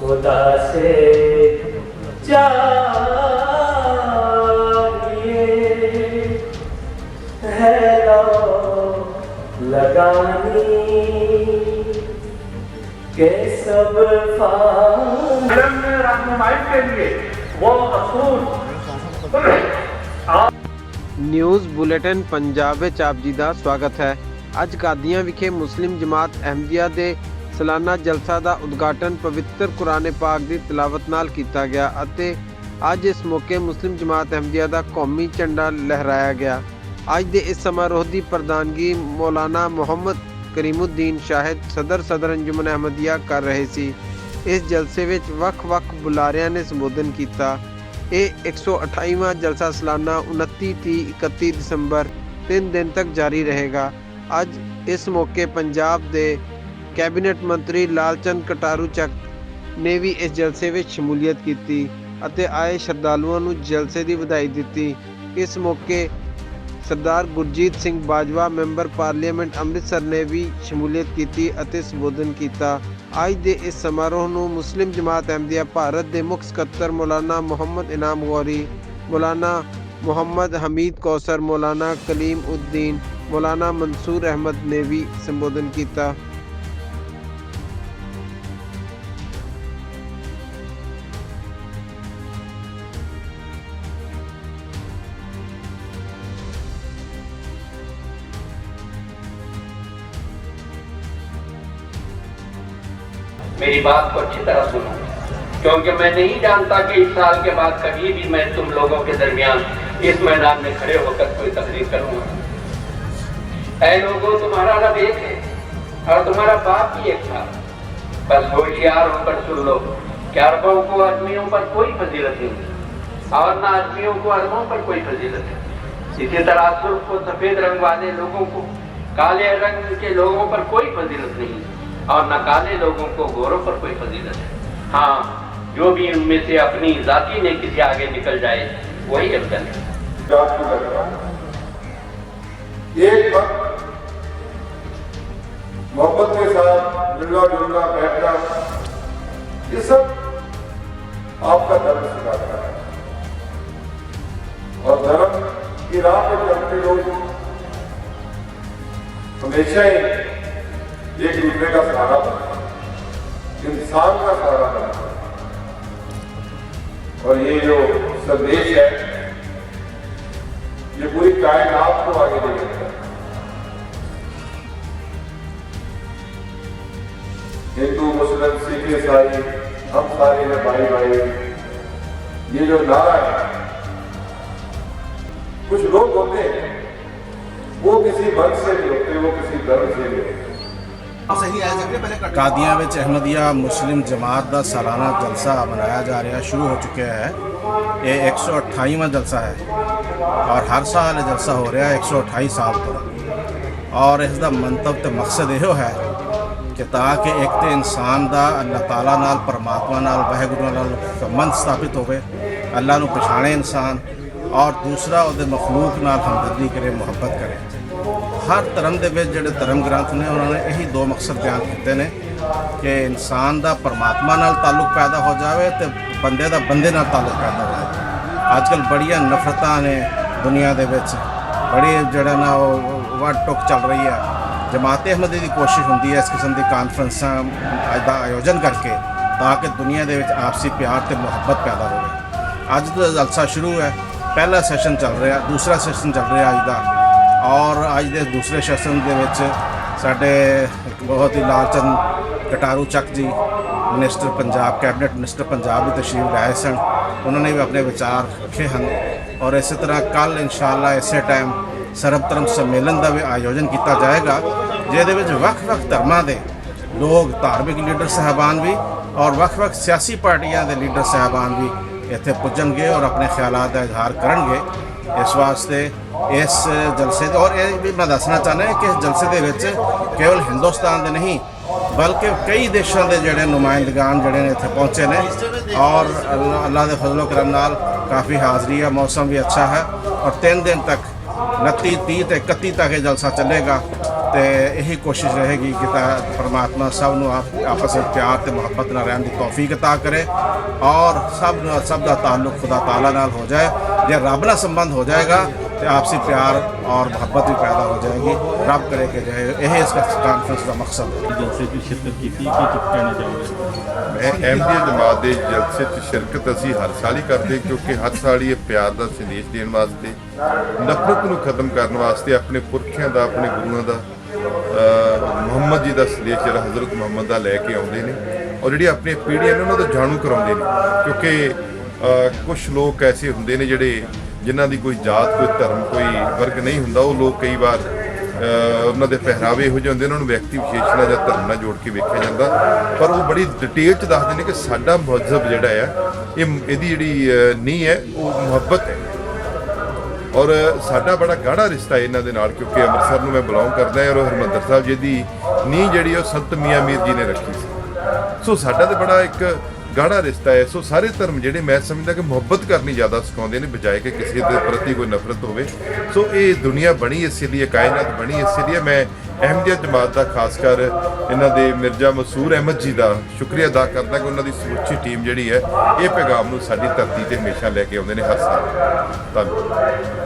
खुदा से जानिए। है लगानी के सब फार्म रहनुमाई के लिए वो असूल। ਨਿਊਜ਼ ਬੁਲੇਟਿਨ ਪੰਜਾਬ ਵਿੱਚ ਆਪ ਜੀ ਦਾ ਸਵਾਗਤ ਹੈ ਅੱਜ ਕਾਦੀਆਂ ਵਿਖੇ ਮੁਸਲਿਮ ਜਮਾਤ ਅਹਿਮਦੀਆ ਦੇ ਸਾਲਾਨਾ ਜਲਸਾ ਦਾ ਉਦਘਾਟਨ ਪਵਿੱਤਰ ਕੁਰਾਨੇ ਪਾਕ ਦੀ ਤਲਾਵਤ ਨਾਲ ਕੀਤਾ ਗਿਆ ਅਤੇ ਅੱਜ ਇਸ ਮੌਕੇ ਮੁਸਲਿਮ ਜਮਾਤ ਅਹਿਮਦੀਆ ਦਾ ਕੌਮੀ ਝੰਡਾ ਲਹਿਰਾਇਆ ਗਿਆ। ਅੱਜ ਦੇ ਇਸ ਸਮਾਰੋਹ ਦੀ ਪ੍ਰਧਾਨਗੀ ਮੌਲਾਨਾ ਮੁਹੰਮਦ ਕਰੀਮੁੱਦੀਨ ਸ਼ਾਹਿਦ ਸਦਰ ਸਦਰ ਅੰਜੁਮਨ ਅਹਿਮਦੀਆ ਕਰ ਰਹੇ ਸੀ। ਇਸ ਜਲਸੇ ਵਿੱਚ ਵੱਖ-ਵੱਖ ਬੁਲਾਰਿਆਂ ਨੇ ਸੰਬੋਧਨ ਕੀਤਾ। ਇਹ 128ਵਾਂ ਜਲਸਾ ਸਾਲਾਨਾ 29 30 31 ਦਸੰਬਰ 3 ਦਿਨ ਤੱਕ ਜਾਰੀ ਰਹੇਗਾ। ਅੱਜ ਇਸ ਮੌਕੇ ਪੰਜਾਬ ਦੇ ਕੈਬਨਿਟ ਮੰਤਰੀ ਲਾਲਚੰਦ ਕਟਾਰੂ ਚੱਕ ਨੇ ਵੀ ਇਸ ਜਲਸੇ ਵਿੱਚ ਸ਼ਮੂਲੀਅਤ ਕੀਤੀ ਅਤੇ ਆਏ ਸ਼ਰਧਾਲੂਆਂ ਨੂੰ ਜਲਸੇ ਦੀ ਵਧਾਈ ਦਿੱਤੀ। ਇਸ ਮੌਕੇ ਸਰਦਾਰ ਗੁਰਜੀਤ ਸਿੰਘ ਬਾਜਵਾ, ਮੈਂਬਰ ਪਾਰਲੀਮੈਂਟ ਅੰਮ੍ਰਿਤਸਰ ਨੇ ਵੀ ਸ਼ਮੂਲੀਅਤ ਕੀਤੀ ਅਤੇ ਸੰਬੋਧਨ ਕੀਤਾ। ਅੱਜ ਦੇ ਇਸ ਸਮਾਰੋਹ ਨੂੰ ਮੁਸਲਿਮ ਜਮਾਤ ਅਹਿਮਦੀਆ ਭਾਰਤ ਦੇ ਮੁੱਖ ਸਕੱਤਰ ਮੌਲਾਨਾ ਮੁਹੰਮਦ ਇਨਾਮ ਗੌਰੀ, ਮੌਲਾਨਾ ਮੁਹੰਮਦ ਹਮੀਦ ਕੌਸਰ, ਮੌਲਾਨਾ ਕਲੀਮ ਉদ্ਦੀਨ ਮੌਲਾਨਾ ਮਨਸੂਰ ਅਹਿਮਦ ਨੇ ਵੀ ਸੰਬੋਧਨ ਕੀਤਾ। میری بات کو اچھی طرح سنو۔ کیونکہ میں نہیں جانتا کہ اس سال کے بعد کبھی بھی میں تم لوگوں کے درمیان اس میدان میں کھڑے ہو کر کوئی تقریر کروں گا۔ اے لوگوں، تمہارا رب ایک ہے اور تمہارا باپ بھی ایک تھا۔ بس ہوشیار ہو کر سن لو کہ عربوں کو آدمیوں پر کوئی فضیلت نہیں۔ اور نہ آدمیوں کو عربوں پر کوئی فضیلت ہے۔ اسی طرح سرخ کو سفید رنگ والے لوگوں کو کالے رنگ کے لوگوں پر کوئی فضیلت نہیں۔ اور نہ کالے لوگوں کو گوروں پر کوئی فضیلت ہے۔ ہاں جو بھی ان میں سے اپنی ذاتی نے کسی آگے نکل جائے، وہی افضل ہے۔ ایک وقت محبت کے ساتھ ملنا جلنا، بیٹھنا، یہ سب آپ کا دھرم سکھاتا ہے۔ اور درم کی راہ پر چلتے لوگ ہمیشہ ہی اور یہ جو سندیش ہے، یہ پوری کائنات کو آگے دے جاتا ہے۔ ہندو، مسلم، سکھ، عیسائی، ہم سارے ہیں بھائی بھائی۔ یہ جو نعرہ ہے، کچھ لوگ ہوتے ہیں، وہ کسی بند سے بھی ہوتے، وہ کسی درد سے بھی ہوتے۔ ਕਾਦੀਆਂ ਵਿੱਚ ਅਹਿਮਦੀਆ ਮੁਸਲਿਮ ਜਮਾਤ ਦਾ ਸਾਲਾਨਾ ਜਲਸਾ ਮਨਾਇਆ ਜਾ ਰਿਹਾ, ਸ਼ੁਰੂ ਹੋ ਚੁੱਕਿਆ ਹੈ। ਇਹ 128ਵਾਂ ਜਲਸਾ ਹੈ ਔਰ ਹਰ ਸਾਲ ਇਹ ਜਲਸਾ ਹੋ ਰਿਹਾ ਹੈ 128 ਸਾਲ ਤੋਂ। ਔਰ ਇਸ ਦਾ ਮੰਤਵ ਤੇ ਮਕਸਦ ਇਹੋ ਹੈ ਕਿ ਤਾਂ ਕਿ ਇੱਕ ਤੇ ਇਨਸਾਨ ਦਾ ਅੱਲਾਹ ਤਾਲਾ ਨਾਲ, ਪਰਮਾਤਮਾ ਨਾਲ ਵਾਹਿਗੁਰੂ ਨਾਲ ਸੰਬੰਧ ਸਥਾਪਿਤ ਹੋਵੇ, ਅੱਲਾਹ ਨੂੰ ਪਛਾਣੇ ਇਨਸਾਨ ਔਰ ਦੂਸਰਾ ਉਹਦੇ ਮਖਲੂਕ ਨਾਲ ਹਮਦਰਦੀ ਕਰੇ, ਮੁਹੱਬਤ ਕਰੇ। ਹਰ ਧਰਮ ਦੇ ਵਿੱਚ ਜਿਹੜੇ ਧਰਮ ਗ੍ਰੰਥ ਨੇ, ਉਹਨਾਂ ਨੇ ਇਹੀ ਦੋ ਮਕਸਦ ਬਿਆਨ ਕੀਤੇ ਨੇ ਕਿ ਇਨਸਾਨ ਦਾ ਪਰਮਾਤਮਾ ਨਾਲ ਤਾਲੁਕ ਪੈਦਾ ਹੋ ਜਾਵੇ ਤੇ ਬੰਦੇ ਦਾ ਬੰਦੇ ਨਾਲ ਤਾਲੁਕ ਪੈਦਾ ਹੋ ਜਾਵੇ। ਅੱਜ ਕੱਲ੍ਹ ਬੜੀਆਂ ਨਫ਼ਰਤਾਂ ਨੇ ਦੁਨੀਆ ਦੇ ਵਿੱਚ। ਬੜੀ ਜਿਹੜਾ ਨਾ ਉਹ ਵੱਟ ਟੁੱਕ ਚੱਲ ਰਹੀ ਹੈ ਜਮਾਤ ਅਹਿਮਦੀ ਦੀ ਕੋਸ਼ਿਸ਼ ਹੁੰਦੀ ਹੈ ਇਸ ਕਿਸਮ ਦੀ ਕਾਨਫਰੰਸਾਂ ਅੱਜ ਦਾ ਆਯੋਜਨ ਕਰਕੇ ਤਾਂ ਕਿ ਦੁਨੀਆ ਦੇ ਵਿੱਚ ਆਪਸੀ ਪਿਆਰ ਤੇ ਮੁਹੱਬਤ ਪੈਦਾ ਹੋਵੇ। ਅੱਜ ਦਾ ਜਲਸਾ ਸ਼ੁਰੂ ਹੈ। ਪਹਿਲਾ ਸੈਸ਼ਨ ਚੱਲ ਰਿਹਾ, ਦੂਸਰਾ ਸੈਸ਼ਨ ਚੱਲ ਰਿਹਾ ਅੱਜ ਦਾ। ਔਰ ਅੱਜ ਦੇ ਦੂਸਰੇ ਸੈਸ਼ਨ ਦੇ ਵਿੱਚ ਸਾਡੇ ਇੱਕ ਬਹੁਤ ਹੀ Lalchand Kataruchak ji minister Punjab, cabinet minister Punjab ਵੀ ਤਸ਼ਰੀਫ ਲਾਏ ਸਨ। ਉਹਨਾਂ ਨੇ ਵੀ ਆਪਣੇ ਵਿਚਾਰ ਰੱਖੇ ਹਨ ਔਰ ਇਸੇ ਤਰ੍ਹਾਂ ਕੱਲ ਇਨਸ਼ਾਅੱਲਾ ਇਸੇ ਟਾਈਮ ਸਰਬ ਧਰਮ ਸੰਮੇਲਨ ਦਾ ਵੀ ਆਯੋਜਨ ਕੀਤਾ ਜਾਏਗਾ, ਜਿਹਦੇ ਵਿੱਚ ਵੱਖ-ਵੱਖ ਧਰਮਾਂ ਦੇ ਲੋਕ, ਧਾਰਮਿਕ ਲੀਡਰ ਸਹਿਬਾਨ ਵੀ ਔਰ ਵੱਖ-ਵੱਖ ਸਿਆਸੀ ਪਾਰਟੀਆਂ ਦੇ ਲੀਡਰ ਸਹਿਬਾਨ ਵੀ ਇੱਥੇ ਪੁੱਜਣਗੇ ਔਰ ਆਪਣੇ ਖਿਆਲਾਂ ਦਾ ਇਜ਼ਹਾਰ ਕਰਨਗੇ। ਇਸ ਵਾਸਤੇ ਇਸ ਜਲਸੇ ਦੇ ਔਰ ਇਹ ਵੀ ਮੈਂ ਦੱਸਣਾ ਚਾਹੁੰਦਾ ਕਿ ਇਸ ਜਲਸੇ ਦੇ ਵਿੱਚ ਕੇਵਲ ਹਿੰਦੁਸਤਾਨ ਦੇ ਨਹੀਂ ਬਲਕਿ ਕਈ ਦੇਸ਼ਾਂ ਦੇ ਜਿਹੜੇ ਨੁਮਾਇੰਦਗਾਨ ਜਿਹੜੇ ਨੇ ਇੱਥੇ ਪਹੁੰਚੇ ਨੇ ਔਰ ਅੱਲਾ ਅੱਲਾ ਦੇ ਫਜ਼ਲੋ ਕਰਮ ਨਾਲ ਕਾਫੀ ਹਾਜ਼ਰੀ ਹੈ ਮੌਸਮ ਵੀ ਅੱਛਾ ਹੈ ਔਰ 3 ਦਿਨ ਤੱਕ 29 30 ਤੇ 31 ਤੱਕ ਇਹ ਜਲਸਾ ਚੱਲੇਗਾ ਤੇ ਇਹੀ ਕੋਸ਼ਿਸ਼ ਰਹੇਗੀ ਕਿ ਤਾਂ ਪਰਮਾਤਮਾ ਸਭ ਨੂੰ ਆਪ- ਆਪਸ ਵਿੱਚ ਪਿਆਰ ਤੇ ਮੁਹੱਬਤ ਨਾਲ ਰਹਿਣ ਦੀ ਤੌਫੀਕ عطا ਕਰੇ ਔਰ ਸਭ ਨੂੰ ਸਭ ਦਾ ਤਾਲੁਕ ਖੁਦਾ ਤਾਲਾ ਨਾਲ ਹੋ ਜਾਏ ਜੇ ਰੱਬ ਨਾਲ ਸੰਬੰਧ ਹੋ ਜਾਏਗਾ ਤੇ ਆਪਸੀ ਪਿਆਰ ਔਰ ਮੁਹੱਬਤ ਵੀ ਪੈਦਾ ਹੋ ਜਾਏਗੀ। ਰੱਬ ਕਰੇ ਕਿ ਜੋ ਇਹ ਇਸ ਕਾਨਫਰੰਸ ਦਾ ਮਕਸਦ ਹੈ ਜਲਸੇ 'ਚ ਸ਼ਿਰਕਤ ਕੀਤੀ ਕੀ ਕਹਿਣਾ ਚਾਹੋਗੇ? ਮੈਂ ਅਹਿਮਦੀਆ ਜਮਾਤ ਦੇ ਜਲਸੇ 'ਚ ਸ਼ਿਰਕਤ ਅਸੀਂ ਹਰ ਸਾਲ ਹੀ ਕਰਦੇ ਕਿਉਂਕਿ ਹਰ ਸਾਲ ਹੀ ਇਹ ਪਿਆਰ ਦਾ ਸੰਦੇਸ਼ ਦੇਣ ਵਾਸਤੇ ਨਫ਼ਰਤ ਨੂੰ ਖਤਮ ਕਰਨ ਵਾਸਤੇ ਆਪਣੇ ਪੁਰਖਿਆਂ ਦਾ ਆਪਣੇ ਗੁਰੂਆਂ ਦਾ ਮੁਹੰਮਦ ਜੀ ਦਾ ਸੰਦੇਸ਼ ਜਿਹੜਾ ਹਜ਼ਰਤ ਮੁਹੰਮਦ ਦਾ ਲੈ ਕੇ ਆਉਂਦੇ ਨੇ। ਔਰ ਜਿਹੜੀ ਆਪਣੀਆਂ ਪੀੜ੍ਹੀਆਂ ਨੇ ਉਹਨਾਂ ਦਾ ਜਾਣੂ ਕਰਾਉਂਦੇ ਨੇ। ਕਿਉਂਕਿ ਕੁਝ ਲੋਕ ਐਸੇ ਹੁੰਦੇ ਨੇ ਜਿਹੜੇ ਜਿਨ੍ਹਾਂ ਦੀ ਕੋਈ ਜਾਤ ਕੋਈ ਧਰਮ ਕੋਈ ਵਰਗ ਨਹੀਂ ਹੁੰਦਾ ਉਹ ਲੋਕ ਕਈ ਵਾਰ ਉਹਨਾਂ ਦੇ ਪਹਿਰਾਵੇ ਇਹੋ ਜਿਹੇ ਹੁੰਦੇ ਨੇ ਉਹਨਾਂ ਨੂੰ ਵਿਅਕਤੀ ਵਿਸ਼ੇਸ਼ ਨਾਲ ਜਾਂ ਧਰਮ ਨਾਲ ਜੋੜ ਕੇ ਵੇਖਿਆ ਜਾਂਦਾ। ਪਰ ਉਹ ਬੜੀ ਡਿਟੇਲ ਚ ਦੱਸਦੇ ਨੇ ਕਿ ਸਾਡਾ ਮਹੱਜ਼ਬ ਜਿਹੜਾ ਆ ਇਹ ਇਹਦੀ ਜਿਹੜੀ ਅਹ, ਨੀਂਹ ਹੈ ਉਹ ਮੁਹੱਬਤ ਹੈ। ਔਰ ਸਾਡਾ ਬੜਾ ਗਾੜਾ ਰਿਸ਼ਤਾ ਹੈ ਇਹਨਾਂ ਦੇ ਨਾਲ ਕਿਉਂਕਿ ਅੰਮ੍ਰਿਤਸਰ ਨੂੰ ਮੈਂ ਬਿਲੋਂਗ ਕਰਦਾ ਹਾਂ ਔਰ ਹਰਮੰਦਰ ਸਾਹਿਬ ਜੀ ਦੀ ਨੀਂਹ ਜਿਹੜੀ ਉਹ ਸੰਤ ਮੀਆਂ ਮੀਰ ਜੀ ਨੇ ਰੱਖੀ ਸੀ। ਸੋ ਸਾਡਾ ਤੇ ਬੜਾ ਇੱਕ ਗਾੜਾ ਰਿਸ਼ਤਾ ਹੈ, ਸੋ ਸਾਰੇ ਧਰਮ ਜਿਹੜੇ ਮੈਂ ਸਮਝਦਾ ਕਿ ਮੁਹੱਬਤ ਕਰਨੀ ਜ਼ਿਆਦਾ ਸਿਖਾਉਂਦੇ ਨੇ, ਬਜਾਏ ਕਿ ਕਿਸੇ ਦੇ ਪ੍ਰਤੀ ਕੋਈ ਨਫ਼ਰਤ ਹੋਵੇ। ਸੋ ਇਹ ਦੁਨੀਆ ਬਣੀ ਇਸੇ ਲਈ ਕਾਇਨਾਤ ਬਣੀ ਇਸੇ ਲਈ ਮੈਂ ਅਹਿਮਦੀਆ ਜਮਾਤ ਦਾ, ਖਾਸ ਕਰ ਇਹਨਾਂ ਦੇ ਮਿਰਜ਼ਾ ਮਸੂਰ ਅਹਿਮਦ ਜੀ ਦਾ ਸ਼ੁਕਰੀਆ ਅਦਾ ਕਰਦਾ ਕਿ ਉਹਨਾਂ ਦੀ ਸਮੁੱਚੀ ਟੀਮ ਜਿਹੜੀ ਹੈ, ਇਹ ਪੈਗਾਮ ਨੂੰ ਸਾਡੀ ਧਰਤੀ ਤੇ ਹਮੇਸ਼ਾ ਲੈ ਕੇ ਆਉਂਦੇ ਨੇ ਹਰ ਸਾਲ। ਧੰਨਵਾਦ।